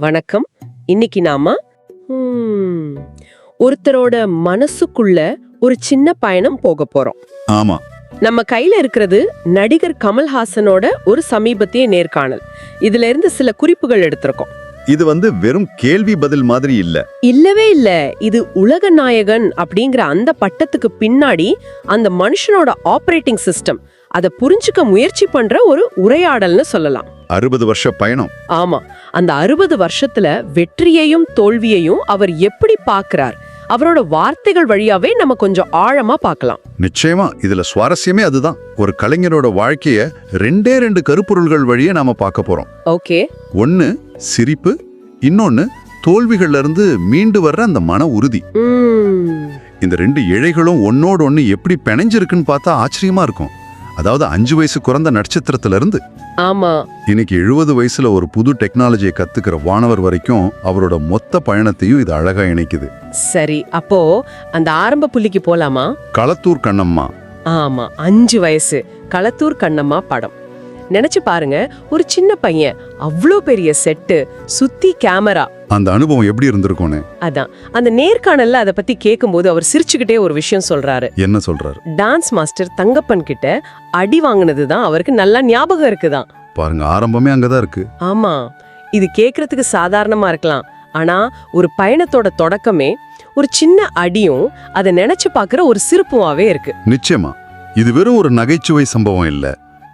வணக்கம். இன்னைக்கு நாம ஒருத்தரோட மனசுக்குள்ள ஒரு சின்ன பயணம் போக போறோம். ஆமா. நம்ம கையில இருக்கிறது நடிகர் கமல்ஹாசனோட ஒரு சமீபத்திய நேர்காணல். இதுல இருந்து சில குறிப்புகள் எடுத்திருக்கோம். இது வந்து வெறும் கேள்வி பதில் மாதிரி இல்ல. இல்லவே இல்ல. இது உலக நாயகன் அப்படிங்கிற அந்த பட்டத்துக்கு பின்னாடி அந்த மனுஷனோட ஆபரேட்டிங் சிஸ்டம் அதை புரிஞ்சுக்க முயற்சி பண்ற ஒரு உரையாடல்னு சொல்லலாம். அறுபது வருஷ பயணம். ஆமா. அந்த அறுபது வருஷத்துல வெற்றியையும் தோல்வியையும் அவர் எப்படி பார்க்கறார்? அவரோட வார்த்தைகள் வழியாவே நம்ம கொஞ்சம் ஆழமா பார்க்கலாம். நிச்சயமா இதுல சுவாரஸ்யமே அதுதான். ஒரு கலைஞரோட வாழ்க்கைய ரெண்டே ரெண்டு கருப்பொருள்கள் வழியே நாம பார்க்க போறோம். ஓகே. ஒன்னு சிரிப்பு. இன்னொன்னு தோல்விகள்ல இருந்து மீண்டு வர்ற அந்த மன உறுதி. இந்த ரெண்டு இழைகளும் ஒன்னோட ஒன்னு எப்படி பிணைஞ்சிருக்குன்னு பார்த்தா ஆச்சரியமா இருக்கும். அதாவது அஞ்சு வயசு குறைந்த நட்சத்திரத்துல இருந்து ஆமா. இன்னைக்கு எழுபது வயசுல ஒரு புது டெக்னாலஜியை கத்துக்கிற வானவர் வரைக்கும் அவரோட மொத்த பயணத்தையும் இது அழகா இணைக்குது. சரி அப்போ அந்த ஆரம்ப புள்ளிக்கு போலாமா? களத்தூர் கண்ணம்மா. ஆமா அஞ்சு வயசு. களத்தூர் கண்ணம்மா படம். நினைச்சு பாருங்க ஒரு சின்ன பையன் அவ்வளோ பெரிய செட்டு சுத்தி கேமரா. அந்த அனுபவம் எப்படி இருந்திருக்கும்னு? அதான் அந்த நேர்காணல்ல அதை பத்தி கேட்கும்போது அவர் சிரிச்சுக்கிட்டே ஒரு விஷயம் சொல்றாரு. என்ன சொல்றாரு? டான்ஸ் மாஸ்டர் தங்கப்பன் கிட்ட அடி வாங்கினது தான் அவருக்கு நல்லா ஞாபகம் இருக்குதான். பாருங்க ஆரம்பமே அங்கதான் இருக்கு. ஆமா இது கேக்குறதுக்கு சாதாரணமா இருக்கலாம். ஆனா ஒரு பயணத்தோட தொடக்கமே ஒரு சின்ன அடியும் அதை நினைச்சு பார்க்குற ஒரு சிரிப்புமாவே இருக்கு. நிச்சயமா இது வெறும் ஒரு நகைச்சுவை சம்பவம் இல்ல.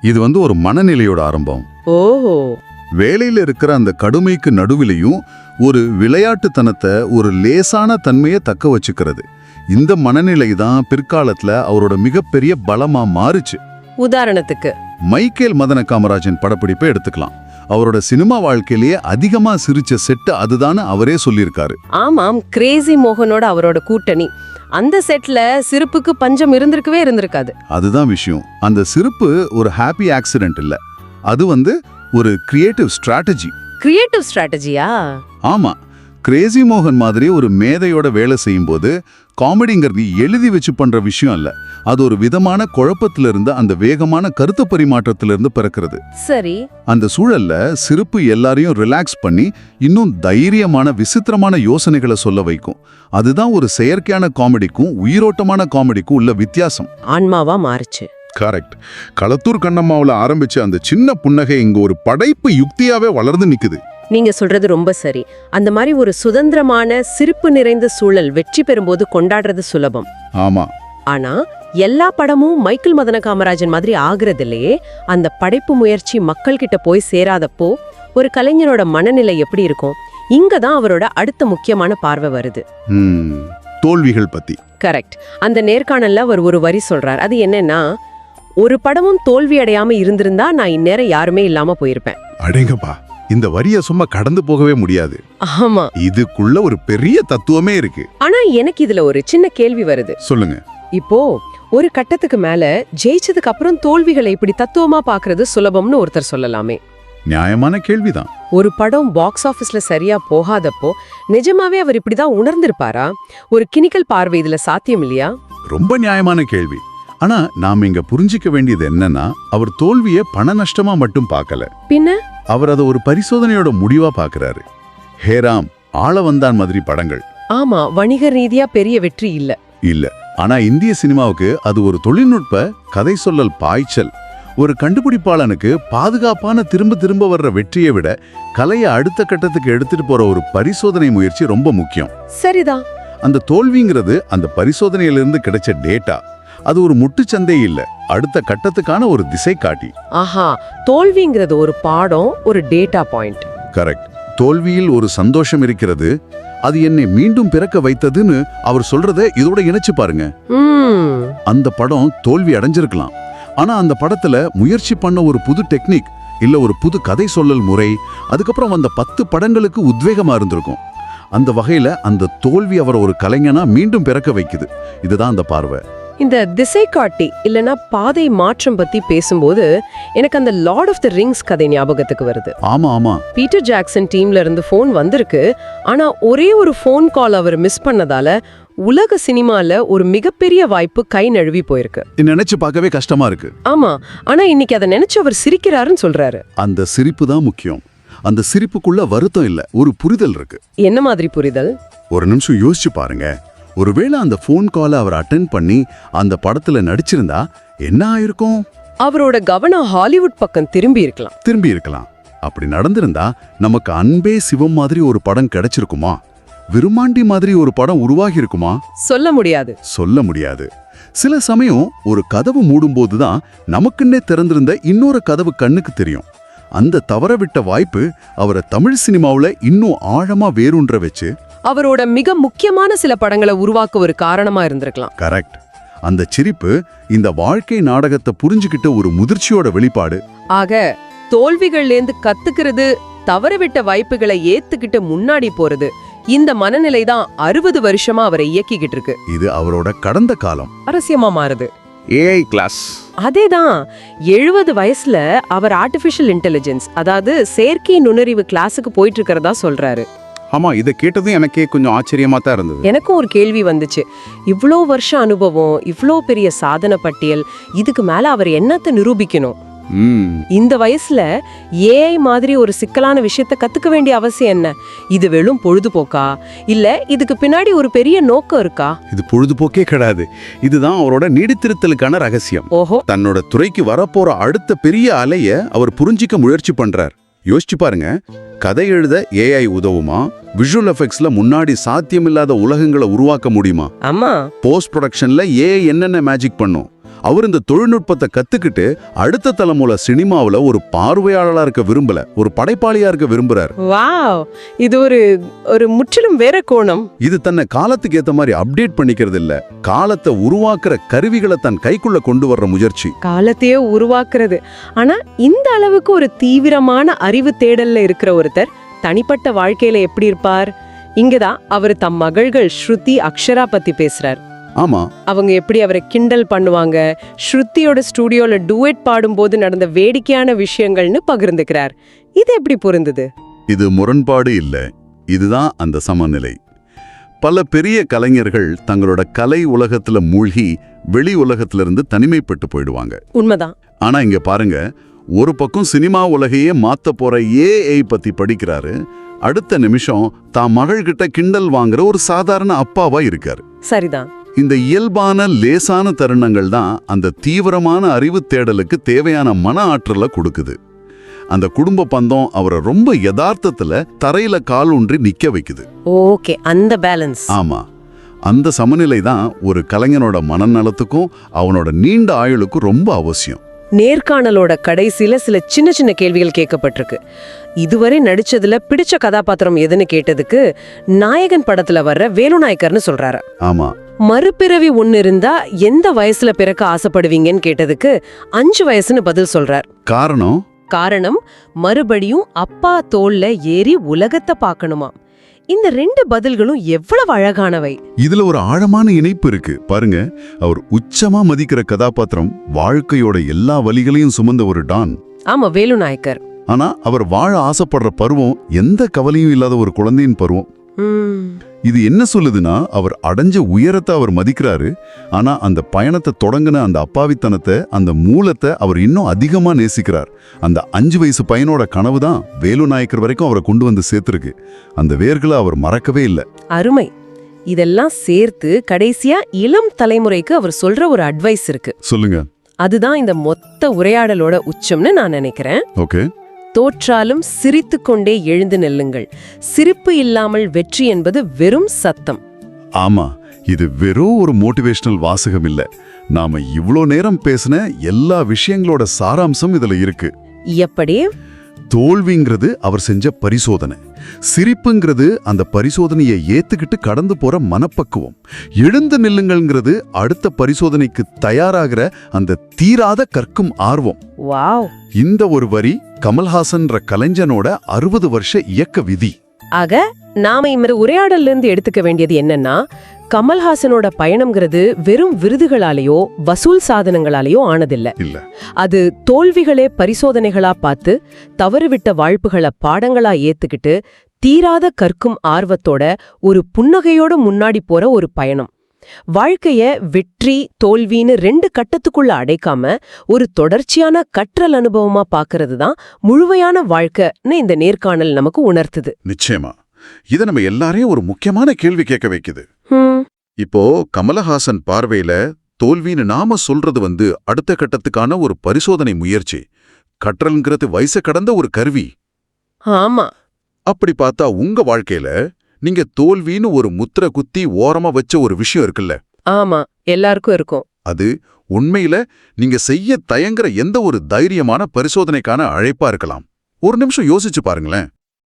இது வந்து ஒரு மனநிலையோட ஆரம்பம். ஓஹோ. வேலையில இருக்கிற அந்த கடுமைக்கு நடுவிலையும் ஒரு விளையாட்டுத்தனத்தை ஒரு லேசான தன்மையை தக்க வச்சுக்கிறது. இந்த மனநிலை தான் பிற்காலத்துல அவரோட மிகப்பெரிய பலமா மாறுச்சு. உதாரணத்துக்கு. மைக்கேல் மதன காமராஜன் படப்பிடிப்பை எடுத்துக்கலாம். அவரோட சினிமா வாழ்க்கையிலேயே அதிகமா சிரிச்ச செட்டு அதுதான்னு அவரே சொல்லியிருக்காரு. ஆமாம் கிரேசி மோகனோட அவரோட கூட்டணி. அந்த செட்ல சிரிப்புக்கு பஞ்சம் இருந்திருக்கவே இருந்திருக்காது. அதுதான் விஷயம். அந்த சிரிப்பு ஒரு ஹாப்பி ஆக்சிடென்ட் இல்ல. அது வந்து ஒரு கிரியேட்டிவ் ஸ்ட்ராட்டஜி கிரியேட்டிவ் ஸ்ட்ராட்டஜியா ஆமா. கிரேசி மோகன் மாதிரி ஒரு மேதையோட வேலை செய்யும்போது காமெடிங்கிறது எழுதி வச்சு பண்ற விஷயம் இல்ல அது ஒரு விதமான குழப்பத்திலிருந்து அந்த வேகமான கருத்து பரிமாற்றத்திலிருந்து பிறக்கிறது. சரி. அந்த சூழல்ல சிரிப்பு எல்லாரையும் ரிலாக்ஸ் பண்ணி இன்னும் தைரியமான விசித்திரமான யோசனைகளை சொல்ல வைக்கும். அதுதான் ஒரு செயற்கையான காமெடிக்கும் உயிரோட்டமான காமெடிக்கும் உள்ள வித்தியாசம். ஆன்மாவா மாறுச்சு. கரெக்ட் களத்தூர் கண்ணம்மாவுல ஆரம்பிச்ச அந்த சின்ன புன்னகை இங்க ஒரு படைப்பு யுக்தியாவே வளர்ந்து நிக்குது. நீங்க சொல்றது ரொம்ப சரி. அந்த மாதிரி ஒரு சுதந்திரமான சிரிப்பு நிறைந்த சூழல் வெற்றி பெறும்போது கொண்டாடுறது சுலபம். ஆமா. ஆனா எல்லா படமும் மைக்கேல் மதன காமராஜன் மாதிரி ஆகுறது இல்லையே அந்த படைப்பு முயற்சி மக்கள் கிட்ட போய் சேராதப்போ ஒரு கலைஞரோட மனநிலை எப்படி இருக்கும்? இங்க தான் அவரோட அடுத்த முக்கியமான பார்வை வருது. தோல்விகள் பத்தி. கரெக்ட். அந்த நேர்காணல்ல அவர் ஒரு வரி சொல்றார். அது என்னன்னா ஒரு படமும் தோல்வி அடையாம இருந்திருந்தா நான் இந்நேரம் யாருமே இல்லாம போயிருப்பேன். அடேங்கப்பா. இந்த வரிய சும்மா கடந்து போகவே முடியாது. ஆமா. இதுக்குள்ள ஒரு பெரிய தத்துவமே இருக்கு. ஆனா எனக்கு இதுல ஒரு சின்ன கேள்வி வருது. சொல்லுங்க. இப்போ ஒரு கட்டத்துக்கு மேல ஜெயிச்சதுக்கு அப்புறம் தோல்விகளை இப்படி தத்துவமா பாக்குறது சுலபம்னு ஒருத்தர் சொல்லலாமே. நியாயமான கேள்விதான். ஒரு படம் பாக்ஸ் ஆபீஸ்ல சரியா போகாதப்போ நிஜமாவே அவர் இப்படிதான் உணர்ந்திருப்பாரா? ஒரு கினிக்கல் பார்வை இதுல சாத்தியம் இல்லையா? ரொம்ப நியாயமான கேள்வி. ஆனா நாம இங்க புரிஞ்சிக்க வேண்டியது என்னன்னா அவர் தோல்விய பண நஷ்டமா மட்டும் பார்க்கல. பின்ன? அவர் அதை ஒரு பரிசோதனையோட முடிவா பார்க்கறாரு ஹேராம் ஆள வந்தான் மாதிரி படங்கள். ஆமா வணிக ரீதியா பெரிய வெற்றி இல்ல. இல்ல. ஆனா இந்திய சினிமாவுக்கு அது ஒரு தொழில்நுட்ப கதை சொல்லல் பாய்ச்சல். ஒரு கண்டுபிடிப்பாளனுக்கு பாதுகாப்பான திரும்ப திரும்ப வர்ற வெற்றியை விட கலையை அடுத்த கட்டத்துக்கு எடுத்துட்டு போற ஒரு பரிசோதனை முயற்சி ரொம்ப முக்கியம். சரிதான். அந்த தோல்விங்கிறது அந்த பரிசோதனையிலிருந்து கிடைச்ச டேட்டா. அது ஒரு முட்டுச்சந்தை இல்ல. அடுத்த கட்டத்துக்கான ஒரு திசை காட்டி. ஆஹா தோல்விங்கிறது ஒரு பாடம் ஒரு டேட்டா பாயிண்ட் கரெக்ட் தோல்வியில் ஒரு சந்தோஷம் இருக்கிறது. அது என்னை மீண்டும் பிறக்க வைத்ததுன்னு அவர் சொல்றத இதோட இணைச்சு பாருங்க. அந்த படம் தோல்வி அடைஞ்சிருக்கலாம். ஆனா அந்த படத்துல முயற்சி பண்ண ஒரு புது டெக்னிக் இல்ல ஒரு புது கதை சொல்லல் முறை அதுக்கப்புறம் அந்த பத்து படங்களுக்கு உத்வேகமா இருந்திருக்கும். அந்த வகையில அந்த தோல்வி அவரை ஒரு கலைஞனா மீண்டும் பிறக்க வைக்குது. இதுதான் அந்த பார்வை. இந்த திசை காட்டி இல்லனா பாதை மாற்றம் பத்தி பேசும்போது எனக்கு அந்த லார்ட் ஆஃப் த ரிங்ஸ் கதை ஞாபகத்துக்கு வருது. ஆமா ஆமா. பீட்டர் ஜாக்சன் டீம்ல இருந்து ஃபோன் வந்திருக்கு. ஆனா ஒரே ஒரு ஃபோன் கால் அவர் மிஸ் பண்ணதால உலக சினிமால ஒரு மிகப்பெரிய வாய்ப்பு கை நழுவி போயிருக்கு. நினைச்சு பார்க்கவே கஷ்டமா இருக்கு. ஆமா ஆனா இன்னைக்கு அதை நினைச்சு அவர் சிரிக்கிறாருன்னு சொல்றாரு. அந்த சிரிப்பு தான் முக்கியம். அந்த சிரிப்புக்குள்ள வருத்தம் இல்ல ஒரு புரிதல் இருக்கு. என்ன மாதிரி புரிதல்? ஒரு நிமிஷம் யோசிச்சு பாருங்க. ஒருவேளை அந்த ஃபோன் காலை அவர் அட்டென்ட் பண்ணி அந்த படத்துல நடிச்சிருந்தா என்ன ஆயிருக்கும்? அவரோட கவனம் ஹாலிவுட் பக்கம் திரும்பி இருக்கலாம். திரும்பி இருக்கலாம். அப்படி நடந்திருந்தா நமக்கு அன்பே சிவம் மாதிரி ஒரு படம் கிடைச்சிருக்குமா? விருமாண்டி மாதிரி ஒரு படம் உருவாகி இருக்குமா சொல்ல முடியாது. சொல்ல முடியாது. சில சமயம் ஒரு கதவு மூடும்போது தான் நமக்குன்னே திறந்திருந்த இன்னொரு கதவு கண்ணுக்கு தெரியும். அந்த தவறவிட்ட வாய்ப்பு அவரை தமிழ் சினிமாவுல இன்னும் ஆழமா வேரூன்ற வச்சு அவரோட மிக முக்கியமான சில படங்களை உருவாக்க ஒரு காரணமா இருந்திருக்கலாம். கரெக்ட் அந்த சிரிப்பு இந்த வாழ்க்கை நாடகத்தை புரிஞ்சுக்கிட்ட ஒரு முதிர்ச்சியோட வெளிப்பாடு. ஆக தோல்விகள்லேந்து கத்துக்கிறது தவறவிட்ட வாய்ப்புகளை ஏத்துக்கிட்டு முன்னாடி போறது இந்த மனநிலை தான் அறுபது வருஷமா அவரை இயக்கிக்கிட்டு இருக்கு. இது அவரோட கடந்த காலம். அரசியமா மாறுது. ஏஐ கிளாஸ் அதேதான் எழுபது வயசுல அவர் ஆர்டிஃபிஷியல் இன்டெலிஜென்ஸ் அதாவது செயற்கை நுண்ணறிவு கிளாஸுக்கு போயிட்டு இருக்கிறதா சொல்றாரு. ஆமா இதை கேட்டதும் எனக்கே கொஞ்சம் ஆச்சரியமா தான் இருந்தது. எனக்கும் ஒரு கேள்வி வந்துச்சு. இவ்ளோ வருஷ அனுபவம் இவ்ளோ பெரிய சாதனை பட்டியல் இதுக்கு மேல அவர் என்னத்தை நிரூபிக்கணும்? ம். இந்த வயசுல ஏஐ மாதிரி ஒரு சிக்கலான விஷயத்த கத்துக்க வேண்டிய அவசியம் என்ன? இது வெறும் பொழுதுபோக்கா? இல்ல இதுக்கு பின்னாடி ஒரு பெரிய நோக்கம் இருக்கா? இது பொழுதுபோக்கே கிடையாது. இதுதான் அவரோட நீடித்திருத்தலுக்கான ரகசியம். ஓஹோ. தன்னோட துறைக்கு வரப்போற அடுத்த பெரிய அலைய அவர் புரிஞ்சிக்க முயற்சி பண்றார். யோசிச்சு பாருங்க. கதை எழுத ஏஐ உதவுமா? விஷுவல் எஃபெக்ட்ஸ்ல முன்னாடி சாத்தியமில்லாத உலகங்களை உருவாக்க முடியுமா? ஆமா. போஸ்ட் ப்ரொடக்ஷன்ல ஏஐ என்னென்ன மேஜிக் பண்ணும்? அவர் இந்த தொழில்நுட்பத்தை கத்துக்கிட்டு அடுத்த தலைமுறை சினிமாவுல ஒரு பார்வையாளரா இருக்க விரும்பல ஒரு படைப்பாளியா இருக்க விரும்புறார். வாவ்! இது ஒரு ஒரு முற்றிலும் வேற கோணம். இது தன்னை காலத்துக்கு ஏத்த மாதிரி அப்டேட் பண்ணிக்கிறது இல்ல. காலத்தை உருவாக்குற கருவிகளை தன் கைக்குள்ள கொண்டு வர்ற முயற்சி. காலத்தையே உருவாக்குறது. ஆனா இந்த அளவுக்கு ஒரு தீவிரமான அறிவு தேடல்ல இருக்கிற ஒருத்தர் தனிப்பட்ட வாழ்க்கையில எப்படி இருப்பார்? இங்கதான் அவர் தம் மகள்கள் ஸ்ருதி அக்ஷரா பத்தி பேசுறார். ஆமா. அவங்க எப்படி அவரை கிண்டல் பண்ணுவாங்க ஸ்ருதியோட ஸ்டூடியோல டூயட் பாடும்போது நடந்த வேடிக்கையான விஷயங்கள்னு பகிர்ந்துக்கிறார். இது எப்படி பொருந்தது? இது முரண்பாடு இல்ல. இதுதான் அந்த சமநிலை. பல பெரிய கலைஞர்கள் தங்களோட கலை உலகத்துல மூழ்கி வெளி உலகத்திலிருந்து தனிமைப்பட்டு போயிடுவாங்க. உண்மைதான். ஆனா இங்க பாருங்க ஒரு பக்கம் சினிமா உலகையே மாத்த போற ஏஐ பத்தி படிக்கிறாரு அடுத்த நிமிஷம் தான் மகள்கிட்ட கிண்டல் வாங்குற ஒரு சாதாரண அப்பாவா இருக்காரு. சரிதான். இந்த இயல்பான லேசான தருணங்கள் தான் அந்த தீவிரமான அறிவு தேடலுக்கு தேவையான மன ஆற்றலை கொடுக்குது. அந்த குடும்ப பந்தம் அவரை ரொம்ப யதார்த்தத்துல தரையில கால் ஊன்றி நிக்க வைக்குது. ஓகே அந்த பேலன்ஸ் ஆமா. அந்த சமநிலை தான் ஒரு கலைஞனோட மனநலத்துக்கும் அவனோட நீண்ட ஆயுளுக்கும் ரொம்ப அவசியம். நேர்காணலோட கடைசியில சில சின்ன சின்ன கேள்விகள் கேட்கப்பட்டிருக்கு. இதுவரை நடிச்சதுல பிடிச்ச கதாபாத்திரம் எதுன்னு கேட்டதுக்கு நாயகன் படத்துல வர்ற வேலுநாயக்கர்னு சொல்றாரு. ஆமா. மறுபிறவி ஒன்னு இருந்தா எந்த வயசுல பிறக்க ஆசைப்படுவீங்கன்னு கேட்டதுக்கு அஞ்சு வயசுன்னு பதில் சொல்றார். காரணம்? காரணம் மறுபடியும் அப்பா தோல்ல ஏறி உலகத்தை பார்க்கணுமா இந்த ரெண்டு பதில்களும் எவ்வளவு அழகானவை. இதுல ஒரு ஆழமான இணைப்பு இருக்கு. பாருங்க அவர் உச்சமா மதிக்கிற கதாபாத்திரம் வாழ்க்கையோட எல்லா வலிகளையும் சுமந்த ஒரு டான். ஆமா வேலு நாயக்கர் ஆனா அவர் வாழ ஆசைப்படுற பருவம் எந்த கவலையும் இல்லாத ஒரு குழந்தையின் பருவம். இது என்ன சொல்லுதுன்னா அவர் அடைஞ்ச உயரத்தை அவர் மதிக்கிறாரு ஆனா அந்த பயணத்தை தொடங்கின அந்த அப்பாவித்தனத்தை அந்த மூலத்தை அவர் இன்னும் அதிகமா நேசிக்கிறார். அந்த அஞ்சு வயசு பையனோட கனவு தான் வேலு நாயக்கர் வரைக்கும் அவரை கொண்டு வந்து சேர்த்திருக்கு. அந்த வேர்களை அவர் மறக்கவே இல்லை. அருமை. இதெல்லாம் சேர்த்து கடைசியா இளம் தலைமுறைக்கு அவர் சொல்ற ஒரு அட்வைஸ் இருக்கு. சொல்லுங்க. அதுதான் இந்த மொத்த உரையாடலோட உச்சம்னு நான் நினைக்கிறேன். ஓகே. தோற்றாலும் சிரித்துக்கொண்டே எழுந்து நில்லுங்கள். சிரிப்பு இல்லாமல் வெற்றி என்பது வெறும் சத்தம். ஆமா இது வெறும் ஒரு மோட்டிவேஷனல் வாசகம் இல்ல. நாம இவ்ளோ நேரம் பேசின எல்லா விஷயங்களோட சாராம்சம் இதுல இருக்கு. எப்படி தோல்விங்கிறது அவர் செஞ்ச பரிசோதனை. சிரிப்புங்கிறது அந்த பரிசோதனையை ஏத்துக்கிட்டு கடந்து போற மனப்பக்குவம். எழுந்து நில்லுங்கள்ங்கிறது அடுத்த பரிசோதனைக்கு தயாராகிற அந்த தீராத கற்கும் ஆர்வம். இந்த ஒரு வரி கமல்ஹாசன்ற கலைஞனோட அறுபது வருஷ இயக்க விதி. ஆக நாம இந்த உரையாடல்ல இருந்து எடுத்துக்க வேண்டியது என்னன்னா கமல்ஹாசனோட பயணம்ங்கிறது வெறும் விருதுகளாலேயோ வசூல் சாதனங்களாலேயோ ஆனதில்ல. அது தோல்விகளே பரிசோதனைகளா பார்த்து தவறுவிட்ட வாழ்ப்புகளை பாடங்களா ஏத்துக்கிட்டு தீராத கற்கும் ஆர்வத்தோட ஒரு புன்னகையோட முன்னாடி போற ஒரு பயணம். வாழ்க்கைய வெற்றி தோல்வின்னு ரெண்டு கட்டத்துக்குள்ள அடைக்காம ஒரு தொடர்ச்சியான கற்றல் அனுபவமா பாக்குறது தான் முழுமையான வாழ்க்கைன்னு இந்த நேர்காணல் நமக்கு உணர்த்துது. நிச்சயமா. இது நம்ம எல்லாரையும் ஒரு முக்கியமான கேள்வி கேட்க வைக்குது. இப்போ கமலஹாசன் பார்வையில தோல்வின்னு நாம சொல்றது வந்து அடுத்த கட்டத்துக்கான ஒரு பரிசோதனை முயற்சி. கற்றல்ங்கிறது வயசை கடந்த ஒரு கருவி. ஆமா. அப்படி பார்த்தா உங்க வாழ்க்கையில நீங்க தோல்வின்னு ஒரு முத்திரை குத்தி ஓரமா வச்ச ஒரு விஷயம் இருக்குல்ல? ஆமா எல்லாருக்கும் இருக்கும். அது உண்மையில நீங்க செய்ய தயங்குற எந்த ஒரு தைரியமான பரிசோதனைக்கான அழைப்பா இருக்கலாம். ஒரு நிமிஷம் யோசிச்சு பாருங்களேன்.